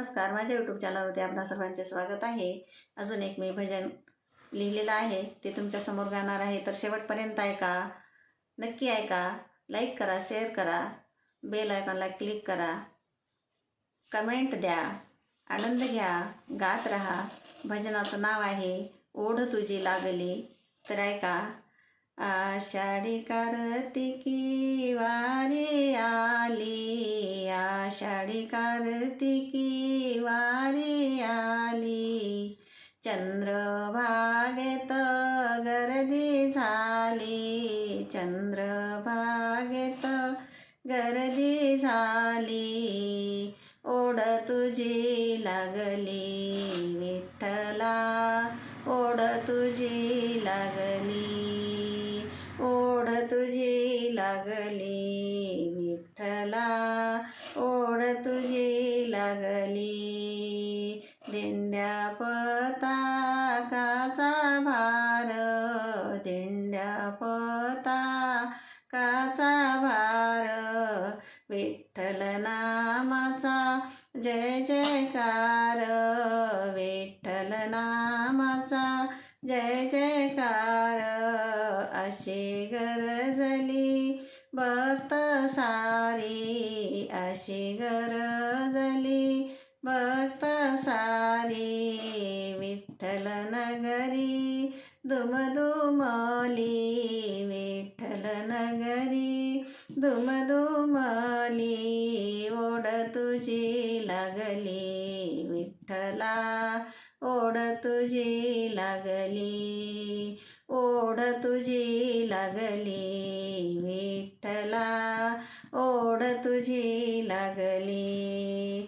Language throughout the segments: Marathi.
नमस्कार माझ्या यूट्यूब चॅनलवरती आपणा सर्वांचे स्वागत आहे. अजून एक मी भजन लिहिलेलं आहे. ते तुमच्यासमोर गाणार आहे. तर शेवटपर्यंत ऐका नक्की ऐका लाईक करा शेअर करा. बेल आयकॉनला क्लिक करा. कमेंट द्या. आनंद घ्या. गात राहा. भजनाचं नाव आहे ओढ तुझी लागली. तर ऐका आषाढी कार्तिकी वारी आली. आषाढी कार्तिकी वारी आली. चंद्रभागेत गर्दी झाली. चंद्रभागेत गर्दी झाली. ओढ तुझी लागली विठ्ठला. ओढ तुझी लागली. ओढ तुझी लागली विठ्ठला. ओढ तुझी लागली दिंड्या पताकाचा भार दिंड्या पताकाचा भार. विठ्ठल नामाचा जय जयकार विठ्ठल नामाचा जय जयकार. अशी गरजली भक्त सारी अशी गरजली भक्त सारी विठ्ठल नगरी दुमदुमली विठ्ठल नगरी दुमदुमली ओढ तुझी लागली विठ्ठला ओढ तुझी लागली ओढ तुझी लागली विठ्ठला ओढ तुझी लागली.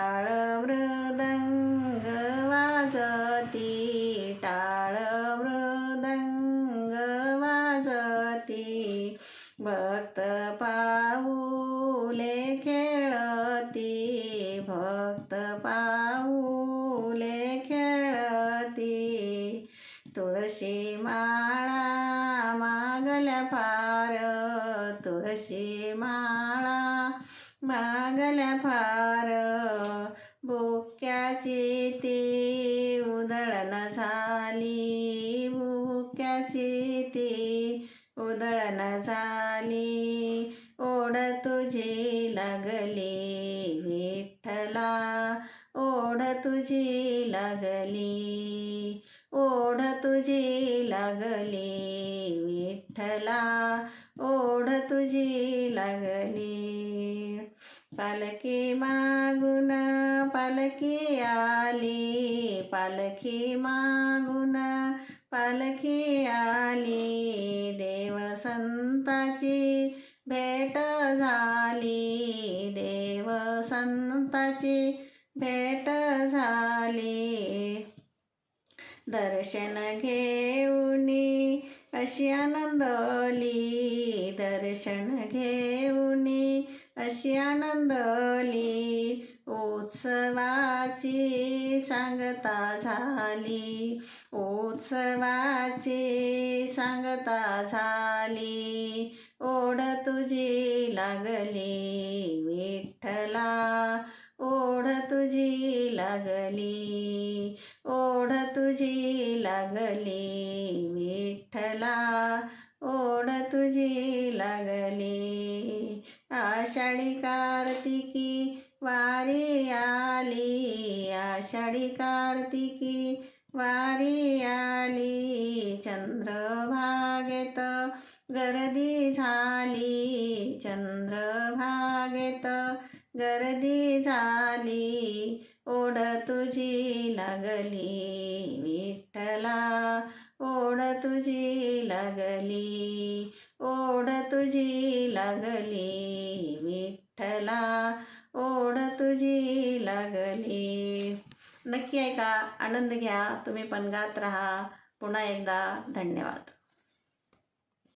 टाळ मृदंग वाजती टाळ मृदंग वाजती भक्त पाऊले खेळती भक्त पाऊले खेळती. तुळशी माळा मागल्या फार तुळशी माळा मागल्या फार. बुक्याची ती उधळण झाली. बुक्याची ती उधळण झाली. ओढ तुझी लागली विठ्ठला. ओढ तुझी लागली. ओढ तुझी लागली विठ्ठला. ओढ तुझी लागली पालखी मागून पालखी आली. पालखी मागून पालखी आली. देव संताची भेट झाली. देव संताची भेट झाली. दर्शन घेऊनी अशी आनंदली दर्शन घेऊनी अशी आनंदली उत्सवाची सांगता झाली. उत्सवाची सांगता झाली. ओढ तुझी लागली विठ्ठला. ओढ तुझी लागली. ओढ तुझी लागली विठ्ठला. ओढ तुझी लागली. आषाढी कार्तिकी वारी आली. आषाढी कार्तिकी वारी आली. चंद्रभागेत गर्दी झाली. चंद्रभागेत गर्दी झाली. ओढ तुझी लागली. विठ्ठला ओढ तुझी लागली ओढ तुझी लागली विठ्ठला ओढ तुझी लागली. नक्की ऐका आनंद घ्या तुम्ही पण गात राहा. पुन्हा एकदा धन्यवाद.